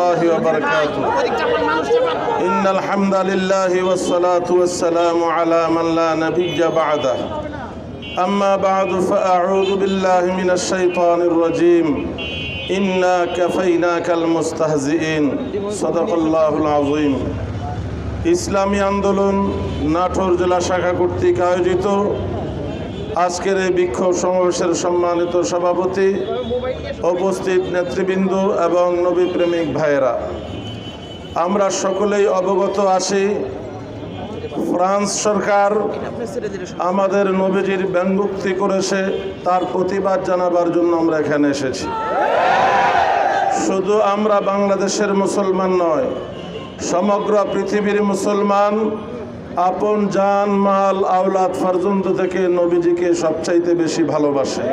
وبركاته إن الحمد لله والصلاة والسلام على من لا نبي بعده أما بعد فأعوذ بالله من الشيطان الرجيم إنا كفيناك المستهزئين صدق الله العظيم ইসলামী আন্দোলন নাটোর জেলা শাখা কর্তৃক আয়োজিত আজকের এই বিক্ষোভ সমাবেশের সম্মানিত সভাপতি, উপস্থিত নেতৃবৃন্দ এবং নবী প্রেমিক ভাইয়েরা। আমরা সকলেই অবগত আছি, ফ্রান্স সরকার আমাদের নবীজির ব্যঙ্গুক্তি করেছে, তার প্রতিবাদ জানাবার জন্য আমরা এখানে এসেছি। শুধু আমরা বাংলাদেশের মুসলমান নয়, সমগ্র পৃথিবীর মুসলমান আপন জান, মাল, আওলাদ ফারজন্ত থেকে নবীজিকে সবচাইতে বেশি ভালোবাসে।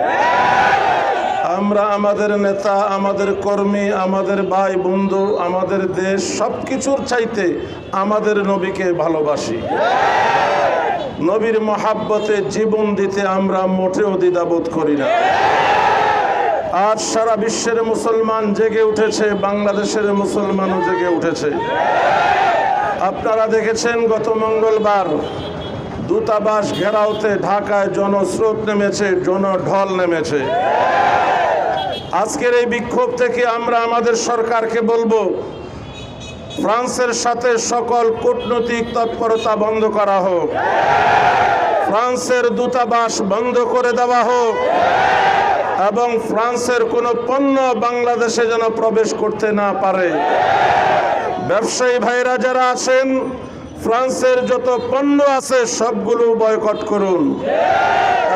আমরা আমাদের নেতা, আমাদের কর্মী, আমাদের ভাই, বন্ধু, আমাদের দেশ সব কিছুর চাইতে আমাদের নবীকে ভালোবাসি। নবীর মহাব্বতে জীবন দিতে আমরা মোটেও দ্বিধাবোধ করি না। আজ সারা বিশ্বের মুসলমান জেগে উঠেছে, বাংলাদেশের মুসলমানও জেগে উঠেছে। আপনারা দেখেছেন গত মঙ্গলবার দূতাবাস ঘেরাওতে ঢাকায় জনস্রোত নেমেছে, জনঢল নেমেছে। আজকের এই বিক্ষোভ থেকে আমরা আমাদের সরকারকে বলব, ফ্রান্সের সাথে সকল কূটনৈতিক তৎপরতা বন্ধ করা হোক। ফ্রান্সের দূতাবাস বন্ধ করে দেওয়া হোক এবং ফ্রান্সের কোনো পণ্য বাংলাদেশে যেন প্রবেশ করতে না পারে। ব্যবসায়ী ভাইরা যারা আছেন, ফ্রান্সের যত পণ্য আছে সবগুলো বয়কট করুন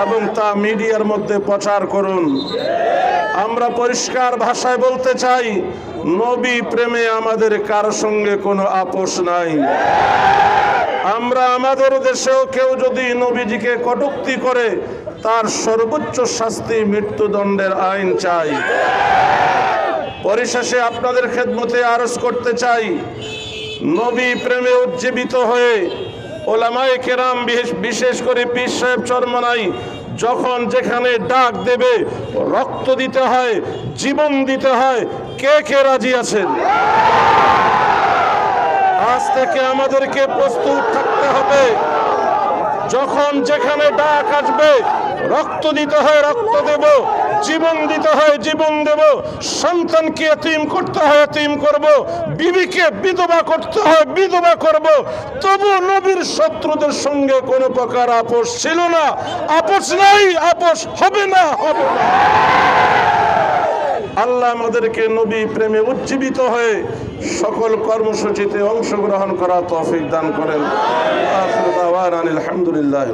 এবং তা মিডিয়ার মধ্যে প্রচার করুন। আমরা পরিষ্কার ভাষায় বলতে চাই, নবী প্রেমে আমাদের কার সঙ্গে কোনো আপোষ নাই। আমরা আমাদের দেশেও কেউ যদি নবীজিকে কটুক্তি করে, তার সর্বোচ্চ শাস্তি মৃত্যুদণ্ডের আইন চাই। পরিশেষে আপনাদের খেদমতে আরজ করতে চাই। নবী প্রেমে উজ্জীবিত হয়ে ওলামায়ে কেরাম বিশেষ- করে পীর সাহেব চরমনাই যখন যেখানে ডাক দেবে, রক্ত দিতে হয়, জীবন দিতে হয়, কে কে রাজি আছেন? আজ থেকে আমাদেরকে প্রস্তুত থাকতে হবে। যখন যেখানে ডাক আসবে রক্ত দিতে হয়, রক্ত দেব। জীবন দিতে হয়, জীবন দেব। সন্তানকে এতিম করতে হয়, এতিম করব। বিবিকে বিধবা করতে হয়, বিধবা করব। তবু নবীর শত্রুদের সঙ্গে কোনো প্রকার আপোষ ছিল না। আপোষ নাই, আপোষ হবে না হবে না। আল্লাহ আমাদেরকে নবী প্রেমে উজ্জীবিত হয়ে সকল কর্মসূচিতে অংশগ্রহণ করা তৌফিক দান করেন। আলহামদুলিল্লাহ